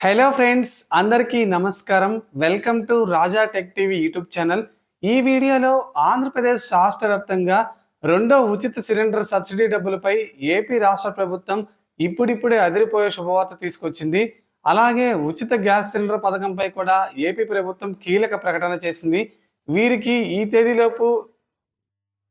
Hello friends అందరికీ నమస్కారం. Welcome to Raja tech TV YouTube channel. ఈ వీడియోలో ఆంధ్రప్రదేశ్ రాష్ట్ర వ్యాప్తంగా రెండో ఉచిత సిలిండర్ సబ్సిడీ డబ్బులపై ఏపీ రాష్ట్ర ప్రభుత్వం ఇప్పుడిప్పుడే అదిరిపోయే శుభవార్త తీసుకొచ్చింది. అలాగే ఉచిత గ్యాస్ సిలిండర్ పథకంపై కూడా ఏపీ ప్రభుత్వం కీలక ప్రకటన చేసింది. వీరికి ఈ తేదీలోపు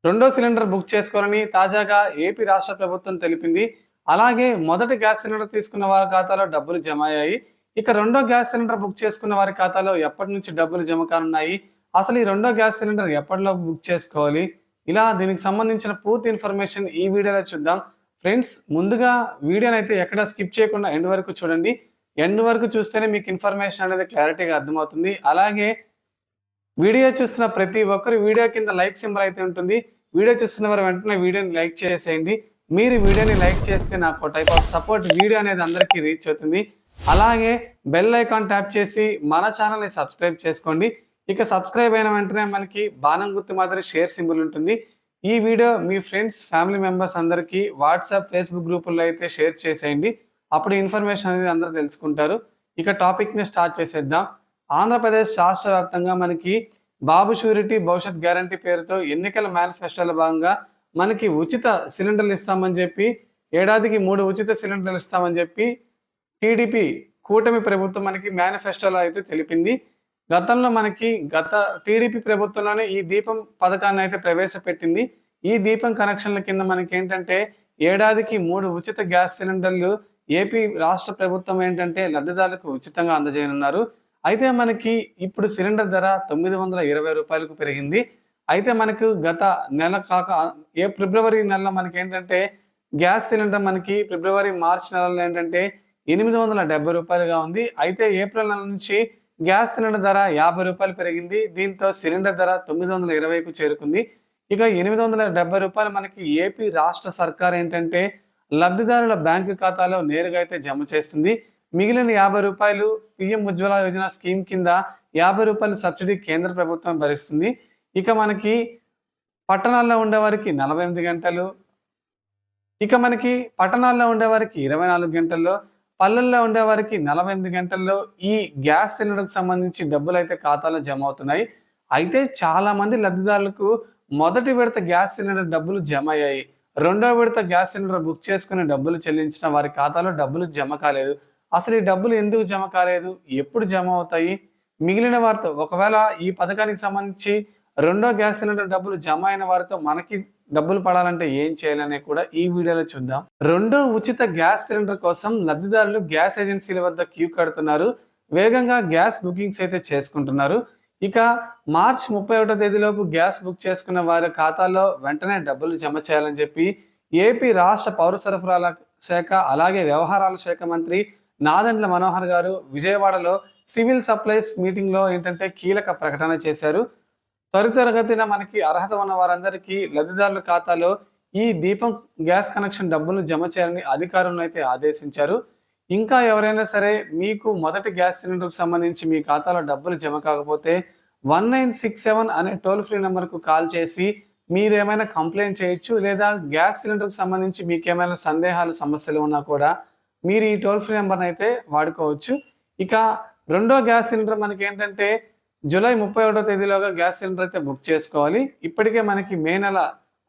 రెండో సిలిండర్ బుక్ చేసుకోవాలని తాజాగా ఏపీ రాష్ట్ర ప్రభుత్వం తెలిపింది. అలాగే మొదటి గ్యాస్ సిలిండర్ తీసుకున్న వారి ఖాతాలో డబ్బులు జమ అయ్యాయి. ఇక రెండో గ్యాస్ సిలిండర్ బుక్ చేసుకున్న వారి ఖాతాలో ఎప్పటి నుంచి డబ్బులు జమ కానున్నాయి? అసలు ఈ రెండో గ్యాస్ సిలిండర్ ఎప్పటిలో బుక్ చేసుకోవాలి? ఇలా దీనికి సంబంధించిన పూర్తి ఇన్ఫర్మేషన్ ఈ వీడియోలో చూద్దాం. ఫ్రెండ్స్ ముందుగా వీడియోని అయితే ఎక్కడ స్కిప్ చేయకుండా ఎండ్ వరకు చూడండి. ఎండ్ వరకు చూస్తేనే మీకు ఇన్ఫర్మేషన్ అనేది క్లారిటీగా అర్థమవుతుంది. అలాగే వీడియో చూస్తున్న ప్రతి ఒక్కరు వీడియో కింద లైక్ సింబల్ అయితే ఉంటుంది. వీడియో చూస్తున్న వారు వెంటనే వీడియోని లైక్ చేసేయండి. మీరు వీడియోని లైక్ చేస్తే నాకు టైప్ ఆఫ్ సపోర్ట్ వీడియో అనేది అందరికీ రీచ్ అవుతుంది. అలాగే బెల్ ఐకాన్ ట్యాప్ చేసి మన ఛానల్ని సబ్స్క్రైబ్ చేసుకోండి. ఇక సబ్స్క్రైబ్ అయిన వెంటనే మనకి బాణం గుర్తు మాదిరి షేర్ సింబల్ ఉంటుంది. ఈ వీడియో మీ ఫ్రెండ్స్ ఫ్యామిలీ మెంబర్స్ అందరికీ వాట్సాప్ ఫేస్బుక్ గ్రూపుల్లో అయితే షేర్ చేసేయండి. అప్పుడు ఇన్ఫర్మేషన్ అనేది అందరూ తెలుసుకుంటారు. ఇక టాపిక్ని స్టార్ట్ చేసేద్దాం. ఆంధ్రప్రదేశ్ రాష్ట్ర వ్యాప్తంగా మనకి బాబు షూరిటీ భవిష్యత్ గ్యారంటీ పేరుతో ఎన్నికల మేనిఫెస్టోలో భాగంగా మనకి ఉచిత సిలిండర్లు ఇస్తామని చెప్పి ఏడాదికి మూడు ఉచిత సిలిండర్లు ఇస్తామని చెప్పి టీడీపీ కూటమి ప్రభుత్వం మనకి మేనిఫెస్టోలో అయితే తెలిపింది. గతంలో మనకి గత టీడీపీ ప్రభుత్వంలోనే ఈ దీపం పథకాన్ని అయితే ప్రవేశపెట్టింది. ఈ దీపం కనెక్షన్ల కింద మనకి ఏంటంటే ఏడాదికి మూడు ఉచిత గ్యాస్ సిలిండర్లు ఏపీ రాష్ట్ర ప్రభుత్వం ఏంటంటే లబ్ధిదారులకు ఉచితంగా అందజేయనున్నారు. అయితే మనకి ఇప్పుడు సిలిండర్ ధర తొమ్మిది వందల ఇరవై రూపాయలకు పెరిగింది. అయితే మనకు గత నెల కాక ఏ ఫిబ్రవరి నెలలో మనకి ఏంటంటే గ్యాస్ సిలిండర్ మనకి ఫిబ్రవరి మార్చ్ నెలలో ఏంటంటే ఎనిమిది వందల డెబ్బై రూపాయలుగా ఉంది. అయితే ఏప్రిల్ నెల నుంచి గ్యాస్ సిలిండర్ ధర యాభై రూపాయలు పెరిగింది. దీంతో సిలిండర్ ధర తొమ్మిది వందల ఇరవైకు చేరుకుంది. ఇక ఎనిమిది వందల డెబ్బై రూపాయలు మనకి ఏపీ రాష్ట్ర సర్కార్ ఏంటంటే లబ్ధిదారుల బ్యాంకు ఖాతాలో నేరుగా అయితే జమ చేస్తుంది. మిగిలిన యాభై రూపాయలు పిఎం ఉజ్వల యోజన స్కీమ్ కింద యాభై రూపాయల సబ్సిడీ కేంద్ర ప్రభుత్వం భరిస్తుంది. ఇక మనకి పట్టణాల్లో ఉండేవారికి నలభై ఎనిమిది గంటలు ఇక మనకి పట్టణాల్లో ఉండేవారికి ఇరవై నాలుగు గంటల్లో పల్లెల్లో ఉండేవారికి నలభై ఎనిమిది గంటల్లో ఈ గ్యాస్ సిలిండర్కి సంబంధించి డబ్బులు అయితే ఖాతాలో జమ అవుతున్నాయి. అయితే చాలా మంది లబ్ధిదారులకు మొదటి విడత గ్యాస్ సిలిండర్ డబ్బులు జమ అయ్యాయి. రెండో విడత గ్యాస్ సిలిండర్ బుక్ చేసుకుని డబ్బులు చెల్లించిన వారి ఖాతాలో డబ్బులు జమ కాలేదు. అసలు ఈ డబ్బులు ఎందుకు జమ కాలేదు? ఎప్పుడు జమ అవుతాయి? మిగిలిన వారితో ఒకవేళ ఈ పథకానికి సంబంధించి రెండో గ్యాస్ సిలిండర్ డబ్బులు జమ అయిన వారితో మనకి డబ్బులు పడాలంటే ఏం చేయాలనే కూడా ఈ వీడియోలో చూద్దాం. రెండో ఉచిత గ్యాస్ సిలిండర్ కోసం లబ్ధిదారులు గ్యాస్ ఏజెన్సీల వద్ద క్యూ కడుతున్నారు. వేగంగా గ్యాస్ బుకింగ్స్ అయితే చేసుకుంటున్నారు. ఇక మార్చ్ ముప్పై ఒకటో తేదీలోపు గ్యాస్ బుక్ చేసుకున్న వారి ఖాతాలో వెంటనే డబ్బులు జమ చేయాలని చెప్పి ఏపీ రాష్ట్ర పౌర సరఫరాల శాఖ అలాగే వ్యవహారాల శాఖ మంత్రి నాదండ్ల మనోహర్ గారు విజయవాడలో సివిల్ సప్లైస్ మీటింగ్లో ఏంటంటే కీలక ప్రకటన చేశారు. త్వరితగతిన మనకి అర్హత ఉన్న వారందరికీ లబ్ధిదారుల ఖాతాలో ఈ దీపం గ్యాస్ కనెక్షన్ డబ్బులు జమ చేయాలని అధికారులను అయితే ఆదేశించారు. ఇంకా ఎవరైనా సరే మీకు మొదటి గ్యాస్ సిలిండర్కు సంబంధించి మీ ఖాతాలో డబ్బులు జమ కాకపోతే వన్ నైన్ సిక్స్ సెవెన్ అనే టోల్ ఫ్రీ నెంబర్కు కాల్ చేసి మీరేమైనా కంప్లైంట్ చేయొచ్చు లేదా గ్యాస్ సిలిండర్కి సంబంధించి మీకు ఏమైనా సందేహాలు సమస్యలు ఉన్నా కూడా మీరు ఈ టోల్ ఫ్రీ నెంబర్ని అయితే వాడుకోవచ్చు. ఇక రెండో గ్యాస్ సిలిండర్ మనకి ఏంటంటే జూలై ముప్పై ఒకటో తేదీలోగా గ్యాస్ సిలిండర్ అయితే బుక్ చేసుకోవాలి. ఇప్పటికే మనకి మే నెల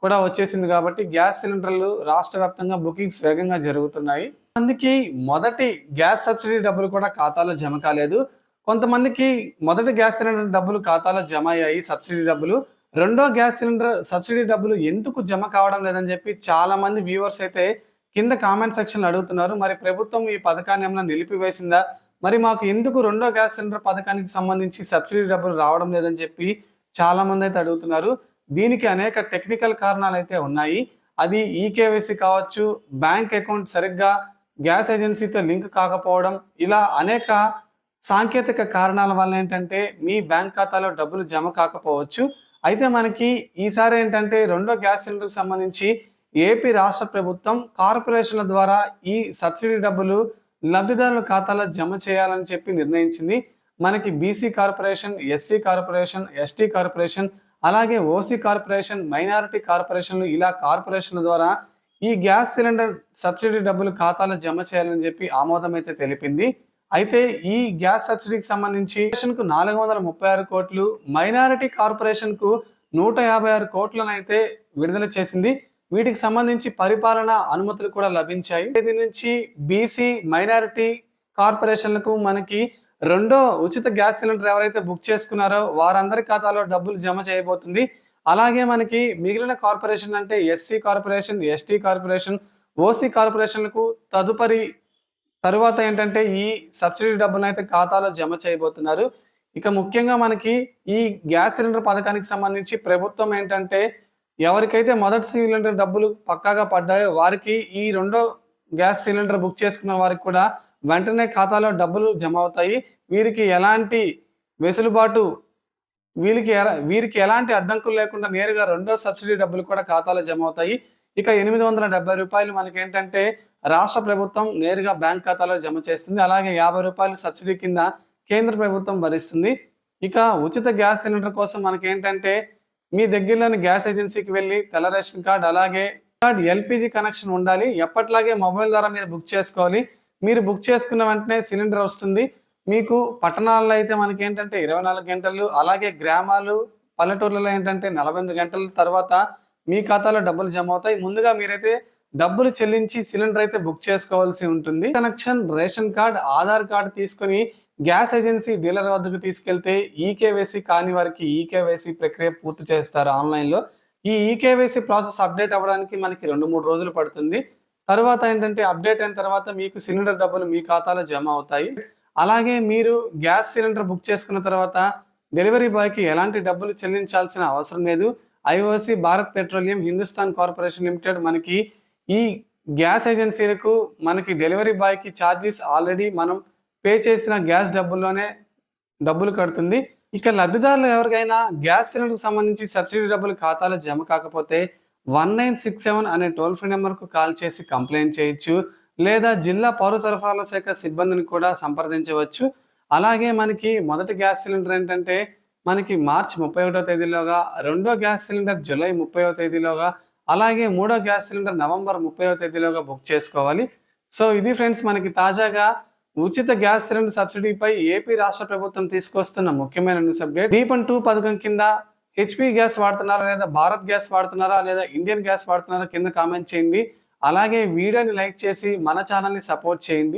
కూడా వచ్చేసింది కాబట్టి గ్యాస్ సిలిండర్లు రాష్ట్ర వ్యాప్తంగా బుకింగ్స్ వేగంగా జరుగుతున్నాయి. మందికి మొదటి గ్యాస్ సబ్సిడీ డబ్బులు కూడా ఖాతాలో జమ కాలేదు. కొంతమందికి మొదటి గ్యాస్ సిలిండర్ డబ్బులు ఖాతాలో జమ అయ్యాయి సబ్సిడీ డబ్బులు. రెండో గ్యాస్ సిలిండర్ సబ్సిడీ డబ్బులు ఎందుకు జమ కావడం లేదని చెప్పి చాలా మంది వ్యూవర్స్ అయితే కింద కామెంట్ సెక్షన్ అడుగుతున్నారు. మరి ప్రభుత్వం ఈ పథకాన్ని ఏమైనా నిలిపివేసిందా? మరి మాకు ఎందుకు రెండో గ్యాస్ సిలిండర్ పథకానికి సంబంధించి సబ్సిడీ డబ్బులు రావడం లేదని చెప్పి చాలా మంది అయితే అడుగుతున్నారు. దీనికి అనేక టెక్నికల్ కారణాలు అయితే ఉన్నాయి. అది ఈకేవైసీ కావచ్చు బ్యాంక్ అకౌంట్ సరిగ్గా గ్యాస్ ఏజెన్సీతో లింక్ కాకపోవడం ఇలా అనేక సాంకేతిక కారణాల వల్ల ఏంటంటే మీ బ్యాంక్ ఖాతాలో డబ్బులు జమ కాకపోవచ్చు. అయితే మనకి ఈసారి ఏంటంటే రెండో గ్యాస్ సిలిండర్కి సంబంధించి ఏపీ రాష్ట్ర ప్రభుత్వం కార్పొరేషన్ల ద్వారా ఈ సబ్సిడీ డబ్బులు లబ్ధిదారుల ఖాతాలో జమ చేయాలని చెప్పి నిర్ణయించింది. మనకి BC corporation SC corporation ST corporation అలాగే ఓసీ కార్పొరేషన్ మైనారిటీ కార్పొరేషన్లు ఇలా కార్పొరేషన్ల ద్వారా ఈ గ్యాస్ సిలిండర్ సబ్సిడీ డబ్బులు ఖాతాలో జమ చేయాలని చెప్పి ఆమోదం అయితే తెలిపింది. అయితే ఈ గ్యాస్ సబ్సిడీకి సంబంధించి కు నాలుగు వందల ముప్పై ఆరు కోట్లు మైనారిటీ కార్పొరేషన్కు నూట యాభై ఆరు కోట్లను అయితే విడుదల చేసింది. వీటికి సంబంధించి పరిపాలన అనుమతులు కూడా లభించాయి. దీని నుంచి బీసీ మైనారిటీ కార్పొరేషన్లకు మనకి రెండో ఉచిత గ్యాస్ సిలిండర్ ఎవరైతే బుక్ చేసుకున్నారో వారందరి ఖాతాలో డబ్బులు జమ చేయబోతుంది. అలాగే మనకి మిగిలిన కార్పొరేషన్ అంటే SC corporation ST corporation OC కార్పొరేషన్లకు తదుపరి తరువాత ఏంటంటే ఈ సబ్సిడీ డబ్బులను అయితే ఖాతాలో జమ చేయబోతున్నారు. ఇక ముఖ్యంగా మనకి ఈ గ్యాస్ సిలిండర్ పథకానికి సంబంధించి ప్రభుత్వం ఏంటంటే ఎవరికైతే మొదటి సిలిండర్ డబ్బులు పక్కాగా పడ్డాయో వారికి ఈ రెండో గ్యాస్ సిలిండర్ బుక్ చేసుకున్న వారికి కూడా వెంటనే ఖాతాలో డబ్బులు జమ అవుతాయి. వీరికి ఎలాంటి వెసులుబాటు వీరికి వీరికి ఎలాంటి అడ్డంకులు లేకుండా నేరుగా రెండో సబ్సిడీ డబ్బులు కూడా ఖాతాలో జమ అవుతాయి. ఇక ఎనిమిది వందల డెబ్బై రూపాయలు మనకి ఏంటంటే రాష్ట్ర ప్రభుత్వం నేరుగా బ్యాంక్ ఖాతాలో జమ చేస్తుంది. అలాగే యాభై రూపాయలు సబ్సిడీ కింద కేంద్ర ప్రభుత్వం భరిస్తుంది. ఇక ఉచిత గ్యాస్ సిలిండర్ కోసం మనకి ఏంటంటే మీ దగ్గరలోని గ్యాస్ ఏజెన్సీకి వెళ్ళి తెల్ల రేషన్ కార్డ్ అలాగే కార్డ్ ఎల్పిజి కనెక్షన్ ఉండాలి. ఎప్పట్లాగే మొబైల్ ద్వారా మీరు బుక్ చేసుకోవాలి. మీరు బుక్ చేసుకున్న వెంటనే సిలిండర్ వస్తుంది. మీకు పట్టణాల్లో అయితే మనకి ఏంటంటే ఇరవై నాలుగు గంటలు అలాగే గ్రామాలు పల్లెటూర్లలో ఏంటంటే నలభై ఎనిమిది గంటల తర్వాత మీ ఖాతాలో డబ్బులు జమ అవుతాయి. ముందుగా మీరైతే డబ్బులు చెల్లించి సిలిండర్ అయితే బుక్ చేసుకోవాల్సి ఉంటుంది. Connection ration card Aadhaar card తీసుకొని గ్యాస్ ఏజెన్సీ డీలర్ వద్దకు తీసుకెళ్తే ఈకేవైసీ కాని వారికి ఈకేవైసీ ప్రక్రియ పూర్తి చేస్తారు ఆన్లైన్లో. ఈ ఈకేవైసీ ప్రాసెస్ అప్డేట్ అవ్వడానికి మనకి రెండు మూడు రోజులు పడుతుంది. తర్వాత ఏంటంటే అప్డేట్ అయిన తర్వాత మీకు సిలిండర్ డబ్బులు మీ ఖాతాలో జమ అవుతాయి. అలాగే మీరు గ్యాస్ సిలిండర్ బుక్ చేసుకున్న తర్వాత డెలివరీ బాయ్కి ఎలాంటి డబ్బులు చెల్లించాల్సిన అవసరం లేదు. IOC Bharat petroleum Hindustan corporation limited మనకి ఈ గ్యాస్ ఏజెన్సీలకు మనకి డెలివరీ బాయ్కి ఛార్జెస్ ఆల్రెడీ మనం పే చేసిన గ్యాస్ డబ్బుల్లోనే డబ్బులు కడుతుంది. ఇక లబ్ధిదారులు ఎవరికైనా గ్యాస్ సిలిండర్కి సంబంధించి సబ్సిడీ డబ్బులు ఖాతాలో జమ కాకపోతే వన్ నైన్ సిక్స్ సెవెన్ అనే టోల్ ఫ్రీ నెంబర్కు కాల్ చేసి కంప్లైంట్ చేయొచ్చు. లేదా జిల్లా పౌర సరఫరాల శాఖ సిబ్బందిని కూడా సంప్రదించవచ్చు. అలాగే మనకి మొదటి గ్యాస్ సిలిండర్ ఏంటంటే మనకి మార్చి ముప్పై ఒకటో తేదీలోగా రెండో గ్యాస్ సిలిండర్ జూలై ముప్పైవ తేదీలోగా అలాగే మూడో గ్యాస్ సిలిండర్ నవంబర్ ముప్పైవ తేదీలోగా బుక్ చేసుకోవాలి. సో ఇది ఫ్రెండ్స్ మనకి తాజాగా ఉచిత గ్యాస్ సిలిండర్ సబ్సిడీపై ఏపీ రాష్ట్ర ప్రభుత్వం తీసుకొస్తున్న ముఖ్యమైన న్యూస్ అప్డేట్. దీపం టూ పథకం కింద హెచ్పి గ్యాస్ వాడుతున్నారా లేదా భారత్ గ్యాస్ వాడుతున్నారా లేదా ఇండియన్ గ్యాస్ వాడుతున్నారా కింద కామెంట్ చేయండి. అలాగే వీడియోని లైక్ చేసి మన ఛానల్ని సపోర్ట్ చేయండి.